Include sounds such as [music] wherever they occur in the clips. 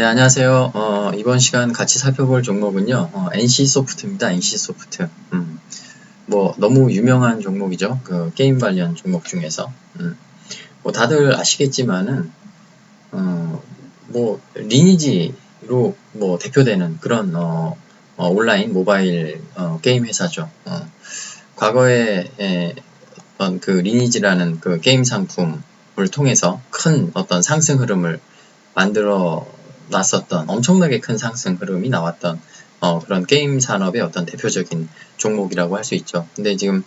네, 안녕하세요. 어, 이번 시간 같이 살펴볼 종목은요, 어, NC소프트입니다. NC소프트. 음, 뭐, 너무 유명한 종목이죠. 그, 게임 관련 종목 중에서. 음, 뭐, 다들 아시겠지만은, 어, 뭐, 리니지로 뭐, 대표되는 그런, 어, 어, 온라인 모바일, 어, 게임 회사죠. 어, 과거에, 에, 어떤 그 리니지라는 그 게임 상품을 통해서 큰 어떤 상승 흐름을 만들어 났었던 엄청나게 큰 상승 흐름이 나왔던 어, 그런 게임 산업의 어떤 대표적인 종목이라고 할 수 있죠. 근데 지금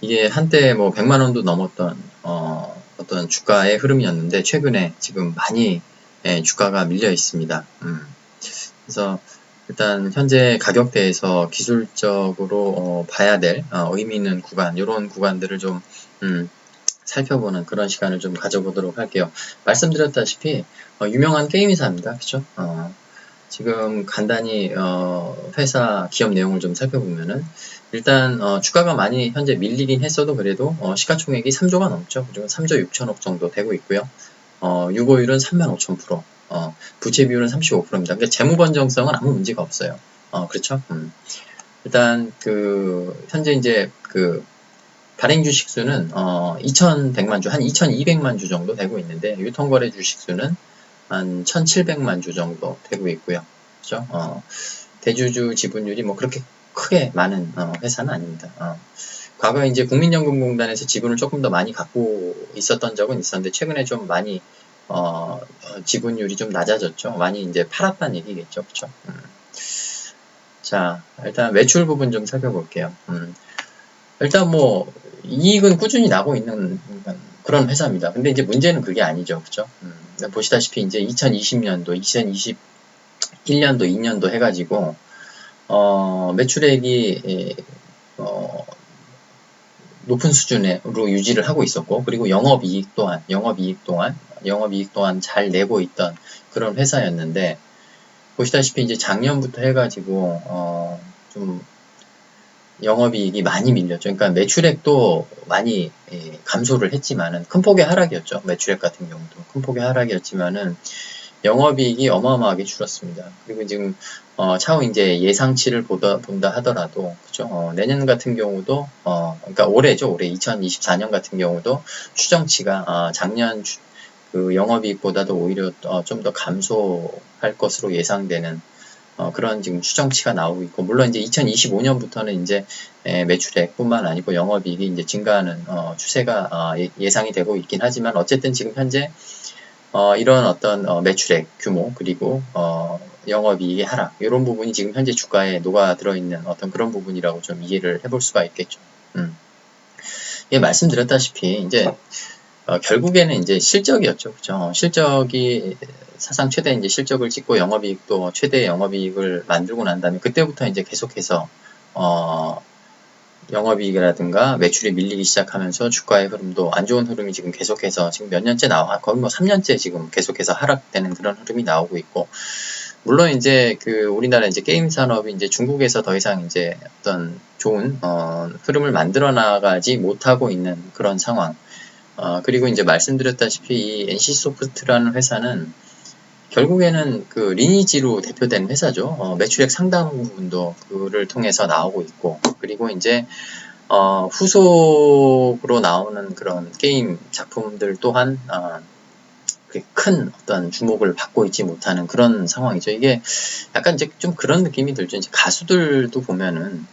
이게 한때 뭐 100만 원도 넘었던 어, 어떤 주가의 흐름이었는데 최근에 지금 많이 예, 주가가 밀려 있습니다. 음. 그래서 일단 현재 가격대에서 기술적으로 어, 봐야 될 어, 의미 있는 구간 이런 구간들을 좀 음, 살펴보는 그런 시간을 좀 가져보도록 할게요. 말씀드렸다시피 어, 유명한 게임 회사입니다. 그쵸? 어, 지금 간단히 어, 회사 기업 내용을 좀 살펴보면은 일단 어, 주가가 많이 현재 밀리긴 했어도 그래도 어, 시가총액이 3조가 넘죠. 그죠? 3조 6천억 정도 되고 있고요. 어, 유보율은 3만 5천 프로, 어, 부채 비율은 35%입니다. 그러니까 재무 번정성은 아무 문제가 없어요. 어, 그렇죠? 음. 일단 그 현재 이제 그 발행 주식 수는 어, 2,100만 주, 한 2,200만 주 정도 되고 있는데 유통거래 주식 수는 한 1,700만 주 정도 되고 있고요. 그죠? 어, 대주주 지분율이 뭐 그렇게 크게 많은 어, 회사는 아닙니다. 어. 과거에 이제 국민연금공단에서 지분을 조금 더 많이 갖고 있었던 적은 있었는데 최근에 좀 많이 어, 어 지분율이 좀 낮아졌죠. 많이 이제 팔았다는 얘기겠죠. 그렇죠? 음. 자, 일단 매출 부분 좀 살펴볼게요. 음. 일단 뭐 이익은 꾸준히 나고 있는 그런 회사입니다. 근데 이제 문제는 그게 아니죠. 그죠? 음, 보시다시피 이제 2020년도, 2021년도, 2년도 해가지고, 어, 매출액이, 예, 어, 높은 수준으로 유지를 하고 있었고, 그리고 영업이익 또한, 영업이익 또한, 영업이익 또한 잘 내고 있던 그런 회사였는데, 보시다시피 이제 작년부터 해가지고, 어, 좀 영업이익이 많이 밀렸죠. 그러니까 매출액도 많이 예, 감소를 했지만은 큰 폭의 하락이었죠. 매출액 같은 경우도 큰 폭의 하락이었지만은 영업이익이 어마어마하게 줄었습니다. 그리고 지금 어, 차후 이제 예상치를 보다 본다 하더라도 그죠? 어, 내년 같은 경우도 어, 그러니까 올해죠. 올해 2024년 같은 경우도 추정치가 어, 작년 주, 그 영업이익보다도 오히려 어, 좀 더 감소할 것으로 예상되는 어, 그런 지금 추정치가 나오고 있고 물론 이제 2025년부터는 이제 에, 매출액뿐만 아니고 영업이익이 이제 증가하는 어, 추세가 어, 예, 상이 되고 있긴 하지만 어쨌든 지금 현재 어, 이런 어떤 어, 매출액 규모 그리고 어, 영업이익의 하락 이런 부분이 지금 현재 주가에 녹아 들어 있는 어떤 그런 부분이라고 좀 이해를 해볼 수가 있겠죠. 음. 예, 말씀드렸다시피 이제 어, 결국에는 이제 실적이었죠. 그죠? 실적이 사상 최대 이제 실적을 찍고 영업이익도 최대 영업이익을 만들고 난 다음에 그때부터 이제 계속해서 어, 영업이익이라든가 매출이 밀리기 시작하면서 주가의 흐름도 안 좋은 흐름이 지금 계속해서 지금 몇 년째 나와 거의 뭐 3년째 지금 계속해서 하락되는 그런 흐름이 나오고 있고 물론 이제 그 우리나라 이제 게임 산업이 이제 중국에서 더 이상 이제 어떤 좋은 어, 흐름을 만들어 나가지 못하고 있는 그런 상황. 어, 그리고 이제 말씀드렸다시피 이 NC소프트라는 회사는 결국에는 그 리니지로 대표된 회사죠. 어, 매출액 상당 부분도 그를 통해서 나오고 있고, 그리고 이제 어, 후속으로 나오는 그런 게임 작품들 또한 어, 큰 어떤 주목을 받고 있지 못하는 그런 상황이죠. 이게 약간 이제 좀 그런 느낌이 들죠. 이제 가수들도 보면은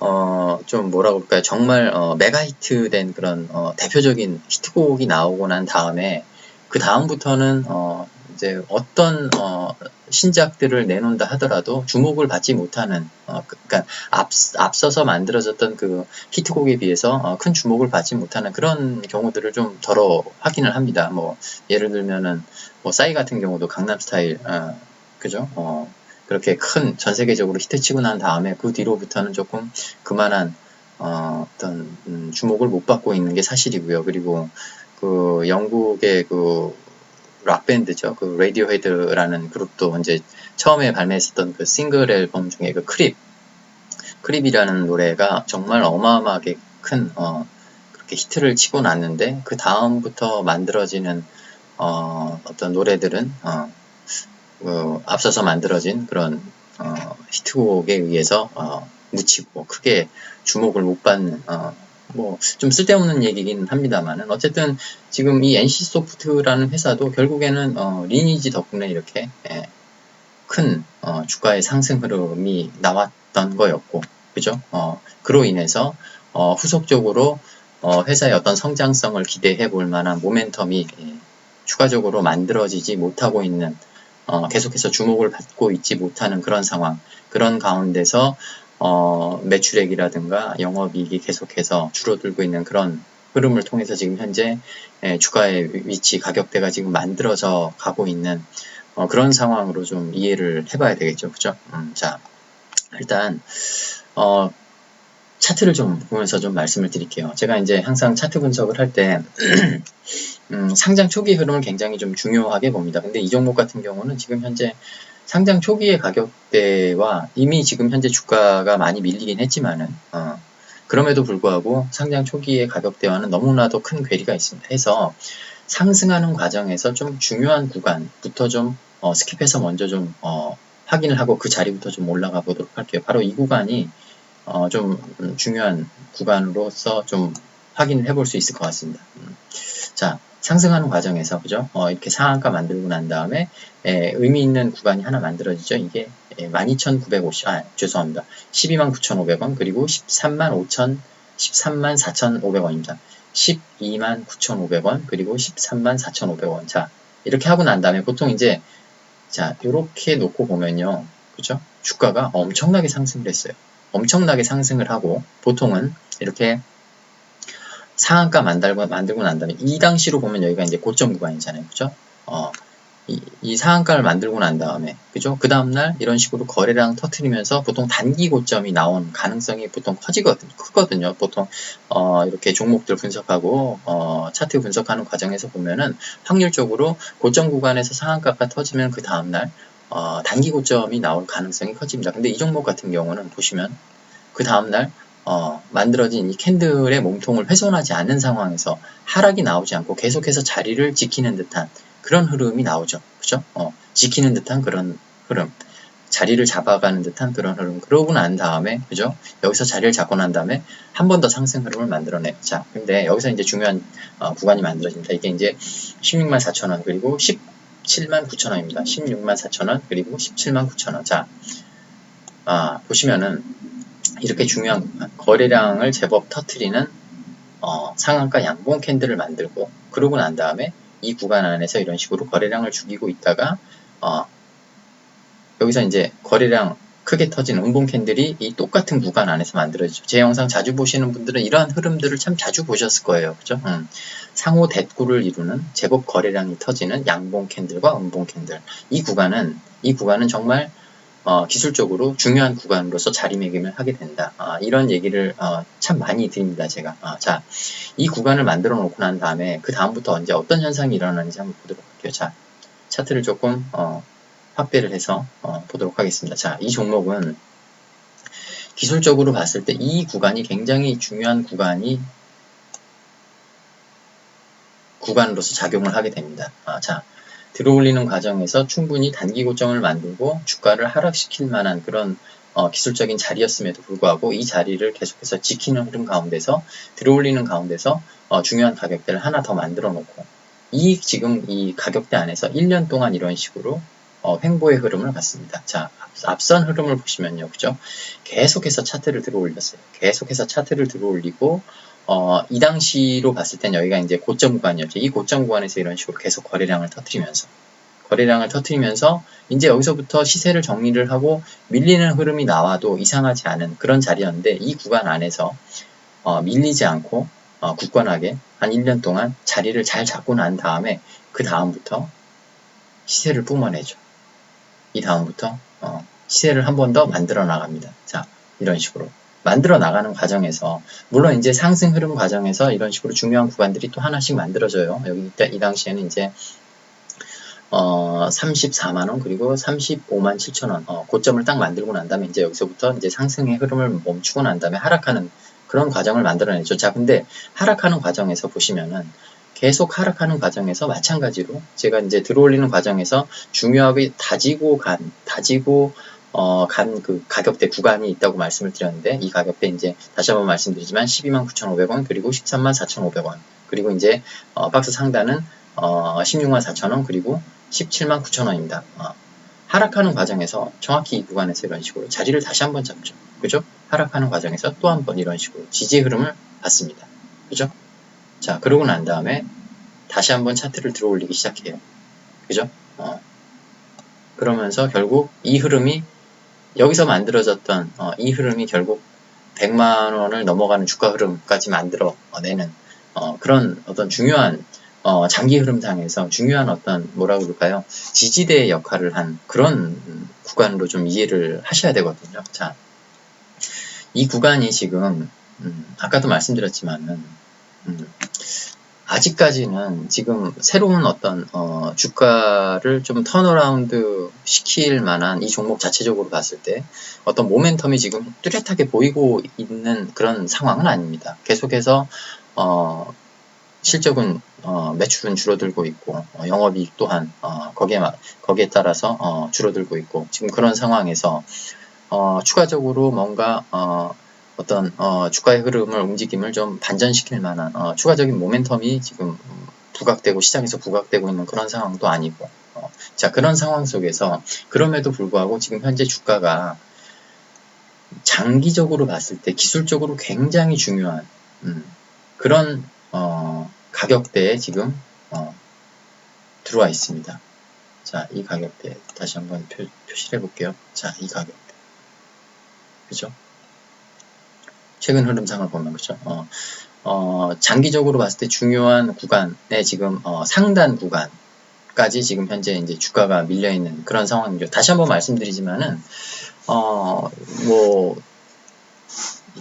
어, 좀 뭐라고 그럴까요? 정말 어, 메가 히트 된 그런 어, 대표적인 히트곡이 나오고 난 다음에 그 다음부터는 어, 이제 어떤 어, 신작들을 내놓는다 하더라도 주목을 받지 못하는 어, 그, 그러니까 앞, 앞서서 만들어졌던 그 히트곡에 비해서 어, 큰 주목을 받지 못하는 그런 경우들을 좀 덜어 확인을 합니다. 뭐 예를 들면은 뭐 싸이 같은 경우도 강남 스타일 어, 그죠? 어, 그렇게 큰 전 세계적으로 히트치고 난 다음에 그 뒤로부터는 조금 그만한 어, 어떤 음, 주목을 못 받고 있는 게 사실이고요. 그리고 그 영국의 그 락밴드죠. 그 레디오헤드라는 그룹도 이제 처음에 발매했었던 그 싱글 앨범 중에 그 크립, 크립이라는 노래가 정말 어마어마하게 큰, 어, 그렇게 히트를 치고 났는데, 그 다음부터 만들어지는, 어, 어떤 노래들은, 어, 어, 앞서서 만들어진 그런 어, 히트곡에 의해서 어, 묻히고 크게 주목을 못 받는 어, 뭐 좀 쓸데없는 얘기긴 합니다만은 어쨌든 지금 이 NC 소프트라는 회사도 결국에는 어, 리니지 덕분에 이렇게 예, 큰 어, 주가의 상승 흐름이 나왔던 거였고 그죠? 어, 그로 인해서 어, 후속적으로 어, 회사의 어떤 성장성을 기대해 볼 만한 모멘텀이 예, 추가적으로 만들어지지 못하고 있는 어, 계속해서 주목을 받고 있지 못하는 그런 상황 그런 가운데서 어, 매출액이라든가 영업이익이 계속해서 줄어들고 있는 그런 흐름을 통해서 지금 현재 예, 주가의 위치 가격대가 지금 만들어져 가고 있는 어, 그런 상황으로 좀 이해를 해봐야 되겠죠, 그죠? 음, 자 일단 어, 차트를 좀 보면서 좀 말씀을 드릴게요. 제가 이제 항상 차트 분석을 할 때, [clears throat] 음, 상장 초기 흐름을 굉장히 좀 중요하게 봅니다. 근데 이 종목 같은 경우는 지금 현재 상장 초기의 가격대와 이미 지금 현재 주가가 많이 밀리긴 했지만은, 어, 그럼에도 불구하고 상장 초기의 가격대와는 너무나도 큰 괴리가 있습니다. 해서 상승하는 과정에서 좀 중요한 구간부터 좀 어, 스킵해서 먼저 좀 어, 확인을 하고 그 자리부터 좀 올라가 보도록 할게요. 바로 이 구간이 어, 좀 중요한 구간으로서 좀 확인을 해볼 수 있을 것 같습니다. 음. 자, 상승하는 과정에서 그죠? 어, 이렇게 상한가 만들고 난 다음에 에, 의미 있는 구간이 하나 만들어지죠. 이게 12,950, 아, 죄송합니다. 129,500원 그리고 13만 5천 13만 4,500원입니다. 12만 9,500원 그리고 13만 4,500원. 자, 이렇게 하고 난 다음에 보통 이제 자, 이렇게 놓고 보면요. 그죠? 주가가 엄청나게 상승을 했어요. 엄청나게 상승을 하고 보통은 이렇게 상한가 만들고, 만들고 난 다음에 이 당시로 보면 여기가 이제 고점 구간이잖아요. 그죠? 어, 이, 이 상한가를 만들고 난 다음에 그죠? 그 다음날 이런 식으로 거래량 터트리면서 보통 단기 고점이 나온 가능성이 보통 커지거든요. 크거든요. 보통 어, 이렇게 종목들 분석하고 어, 차트 분석하는 과정에서 보면은 확률적으로 고점 구간에서 상한가가 터지면 그 다음날 어, 단기 고점이 나올 가능성이 커집니다. 근데 이 종목 같은 경우는 보시면 그 다음날 어, 만들어진 이 캔들의 몸통을 훼손하지 않는 상황에서 하락이 나오지 않고 계속해서 자리를 지키는 듯한 그런 흐름이 나오죠. 그죠? 어, 지키는 듯한 그런 흐름. 자리를 잡아가는 듯한 그런 흐름. 그러고 난 다음에, 그죠? 여기서 자리를 잡고 난 다음에 한 번 더 상승 흐름을 만들어내요. 자, 근데 여기서 이제 중요한 어, 구간이 만들어집니다. 이게 이제 16만 4천 원, 그리고 10, 17만 9천 원입니다. 16만 4천 원 그리고 17만 9천 원. 자, 아, 보시면은 이렇게 중요한 거래량을 제법 터트리는 어, 상한가 양봉 캔들을 만들고 그러고 난 다음에 이 구간 안에서 이런 식으로 거래량을 죽이고 있다가 어, 여기서 이제 거래량 크게 터진 음봉 캔들이 이 똑같은 구간 안에서 만들어지죠. 제 영상 자주 보시는 분들은 이러한 흐름들을 참 자주 보셨을 거예요. 그죠? 음. 상호 대꾸를 이루는 제법 거래량이 터지는 양봉 캔들과 음봉 캔들. 이 구간은 이 구간은 정말 어, 기술적으로 중요한 구간으로서 자리매김을 하게 된다. 아, 이런 얘기를 어, 참 많이 드립니다, 제가. 아, 자, 이 구간을 만들어 놓고 난 다음에 그 다음부터 이제 어떤 현상이 일어나는지 한번 보도록 할게요. 자, 차트를 조금 어, 확대를 해서 어, 보도록 하겠습니다. 자, 이 종목은 기술적으로 봤을 때 이 구간이 굉장히 중요한 구간이 구간으로서 작용을 하게 됩니다. 아, 자, 들어올리는 과정에서 충분히 단기 고점을 만들고 주가를 하락시킬 만한 그런 어, 기술적인 자리였음에도 불구하고 이 자리를 계속해서 지키는 흐름 가운데서 들어올리는 가운데서 어, 중요한 가격대를 하나 더 만들어 놓고 이 지금 이 가격대 안에서 1년 동안 이런 식으로 어, 횡보의 흐름을 갖습니다. 자, 앞선 흐름을 보시면요. 그죠? 계속해서 차트를 들어 올렸어요. 계속해서 차트를 들어 올리고, 어, 이 당시로 봤을 땐 여기가 이제 고점 구간이었죠. 이 고점 구간에서 이런 식으로 계속 거래량을 터트리면서, 거래량을 터트리면서, 이제 여기서부터 시세를 정리를 하고 밀리는 흐름이 나와도 이상하지 않은 그런 자리였는데, 이 구간 안에서, 어, 밀리지 않고, 어, 굳건하게 한 1년 동안 자리를 잘 잡고 난 다음에, 그 다음부터 시세를 뿜어내죠. 이 다음부터 어, 시세를 한 번 더 만들어 나갑니다. 자, 이런 식으로 만들어 나가는 과정에서 물론 이제 상승 흐름 과정에서 이런 식으로 중요한 구간들이 또 하나씩 만들어져요. 여기 이 당시에는 이제 어, 34만 원 그리고 35만 7천 원 어, 고점을 딱 만들고 난 다음에 이제 여기서부터 이제 상승의 흐름을 멈추고 난 다음에 하락하는 그런 과정을 만들어내죠. 자, 근데 하락하는 과정에서 보시면은 계속 하락하는 과정에서 마찬가지로 제가 이제 들어올리는 과정에서 중요하게 다지고 간, 다지고 어, 간 그 가격대 구간이 있다고 말씀을 드렸는데 이 가격대 이제 다시 한번 말씀드리지만 12만 9,500원 그리고 13만 4,500원 그리고 이제 어, 박스 상단은 어, 16만 4,000원 그리고 17만 9,000원입니다. 어, 하락하는 과정에서 정확히 이 구간에서 이런 식으로 자리를 다시 한번 잡죠. 그죠? 하락하는 과정에서 또 한 번 이런 식으로 지지 흐름을 받습니다. 그죠? 자, 그러고 난 다음에 다시 한번 차트를 들어 올리기 시작해요. 그죠? 어. 그러면서 결국 이 흐름이 여기서 만들어졌던 어, 이 흐름이 결국 100만 원을 넘어가는 주가 흐름까지 만들어내는 어, 그런 어떤 중요한 어, 장기 흐름상에서 중요한 어떤 뭐라 그럴까요? 지지대의 역할을 한 그런 구간으로 좀 이해를 하셔야 되거든요. 자, 이 구간이 지금 음, 아까도 말씀드렸지만은 음, 아직까지는 지금 새로운 어떤 어, 주가를 좀 턴어라운드 시킬 만한 이 종목 자체적으로 봤을 때 어떤 모멘텀이 지금 뚜렷하게 보이고 있는 그런 상황은 아닙니다. 계속해서 어, 실적은 어, 매출은 줄어들고 있고 어, 영업이익 또한 어, 거기에 거기에 따라서 어, 줄어들고 있고 지금 그런 상황에서 어, 추가적으로 뭔가 어, 어떤 어, 주가의 흐름을 움직임을 좀 반전시킬 만한 어, 추가적인 모멘텀이 지금 부각되고 시장에서 부각되고 있는 그런 상황도 아니고 어, 자 그런 상황 속에서 그럼에도 불구하고 지금 현재 주가가 장기적으로 봤을 때 기술적으로 굉장히 중요한 음, 그런 어, 가격대에 지금 어, 들어와 있습니다. 자, 이 가격대 다시 한번 표, 시를 해볼게요. 자, 이 가격대. 그죠? 최근 흐름상을 보면 그죠? 어, 어, 장기적으로 봤을 때 중요한 구간에 지금 어, 상단 구간까지 지금 현재 이제 주가가 밀려 있는 그런 상황이죠. 다시 한번 말씀드리지만은 어, 뭐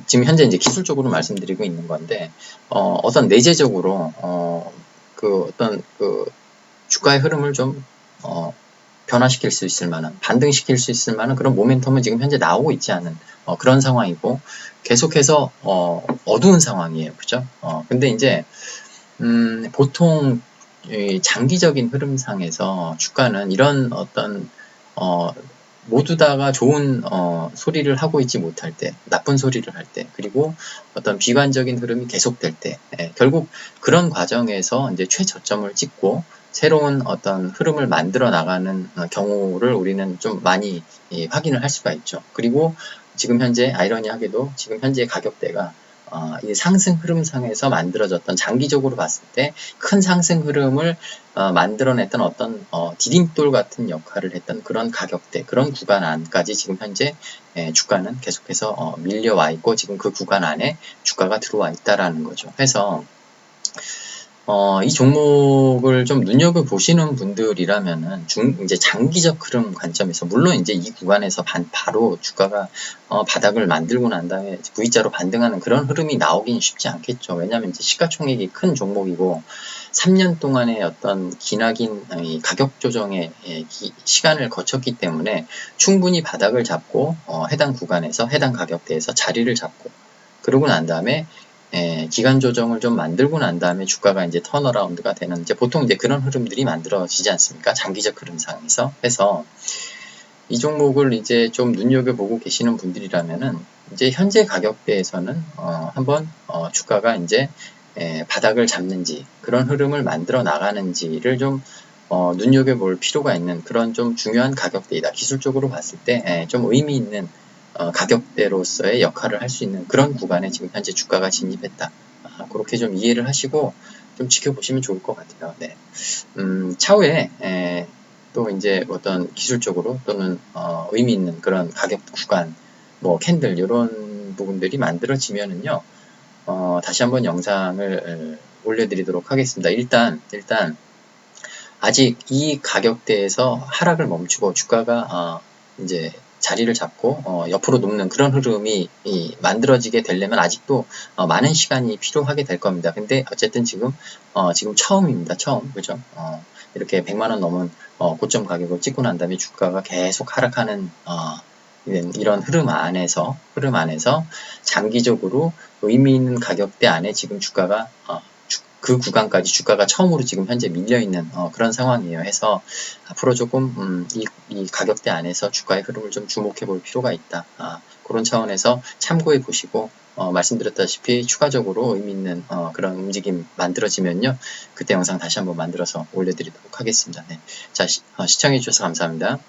지금 현재 이제 기술적으로 말씀드리고 있는 건데 어, 어떤 내재적으로 어, 그 어떤 그 주가의 흐름을 좀 어, 변화시킬 수 있을 만한 반등시킬 수 있을 만한 그런 모멘텀은 지금 현재 나오고 있지 않은 어, 그런 상황이고 계속해서 어, 어두운 상황이에요. 그죠? 어, 근데 이제 음, 보통 장기적인 흐름상에서 주가는 이런 어떤 어, 모두 다가 좋은 어, 소리를 하고 있지 못할 때, 나쁜 소리를 할 때, 그리고 어떤 비관적인 흐름이 계속될 때, 예, 결국 그런 과정에서 이제 최저점을 찍고 새로운 어떤 흐름을 만들어 나가는 어, 경우를 우리는 좀 많이 예, 확인을 할 수가 있죠. 그리고 지금 현재 아이러니하게도 지금 현재 가격대가 어, 이 상승 흐름상에서 만들어졌던 장기적으로 봤을 때 큰 상승 흐름을 어, 만들어냈던 어떤 어, 디딤돌 같은 역할을 했던 그런 가격대, 그런 구간 안까지 지금 현재 예, 주가는 계속해서 어, 밀려와 있고 지금 그 구간 안에 주가가 들어와 있다라는 거죠. 그래서 어, 이 종목을 좀 눈여겨보시는 분들이라면은 중, 이제 장기적 흐름 관점에서, 물론 이제 이 구간에서 반, 바로 주가가 어, 바닥을 만들고 난 다음에 V자로 반등하는 그런 흐름이 나오긴 쉽지 않겠죠. 왜냐하면 이제 시가총액이 큰 종목이고, 3년 동안의 어떤 기나긴 가격 조정의 예, 시간을 거쳤기 때문에 충분히 바닥을 잡고, 어, 해당 구간에서, 해당 가격대에서 자리를 잡고, 그러고 난 다음에 예, 기간 조정을 좀 만들고 난 다음에 주가가 이제 턴어라운드가 되는 이제 보통 이제 그런 흐름들이 만들어지지 않습니까? 장기적 흐름상에서 해서 이 종목을 이제 좀 눈여겨보고 계시는 분들이라면은 이제 현재 가격대에서는 어, 한번 어, 주가가 이제 예, 바닥을 잡는지 그런 흐름을 만들어 나가는지를 좀 어, 눈여겨볼 필요가 있는 그런 좀 중요한 가격대이다. 기술적으로 봤을 때좀 예, 의미 있는 어, 가격대로서의 역할을 할 수 있는 그런 구간에 지금 현재 주가가 진입했다. 아, 그렇게 좀 이해를 하시고 좀 지켜보시면 좋을 것 같아요. 네. 음, 차후에 에, 또 이제 어떤 기술적으로 또는 어, 의미 있는 그런 가격 구간, 뭐 캔들 이런 부분들이 만들어지면은요. 어, 다시 한번 영상을 올려드리도록 하겠습니다. 일단 일단 아직 이 가격대에서 하락을 멈추고 주가가 어, 이제 자리를 잡고 어, 옆으로 눕는 그런 흐름이 이, 만들어지게 되려면 아직도 어, 많은 시간이 필요하게 될 겁니다. 근데 어쨌든 지금 어, 지금 처음입니다. 처음 그죠? 어, 이렇게 100만 원 넘은 어, 고점 가격을 찍고 난 다음에 주가가 계속 하락하는 어, 이런 흐름 안에서 흐름 안에서 장기적으로 의미 있는 가격대 안에 지금 주가가 어, 그 구간까지 주가가 처음으로 지금 현재 밀려 있는 어, 그런 상황이에요. 해서 앞으로 조금 음, 이, 이 가격대 안에서 주가의 흐름을 좀 주목해 볼 필요가 있다. 아, 그런 차원에서 참고해 보시고 어, 말씀드렸다시피 추가적으로 의미 있는 어, 그런 움직임 만들어지면요. 그때 영상 다시 한번 만들어서 올려드리도록 하겠습니다. 네. 자, 시, 어, 시청해 주셔서 감사합니다.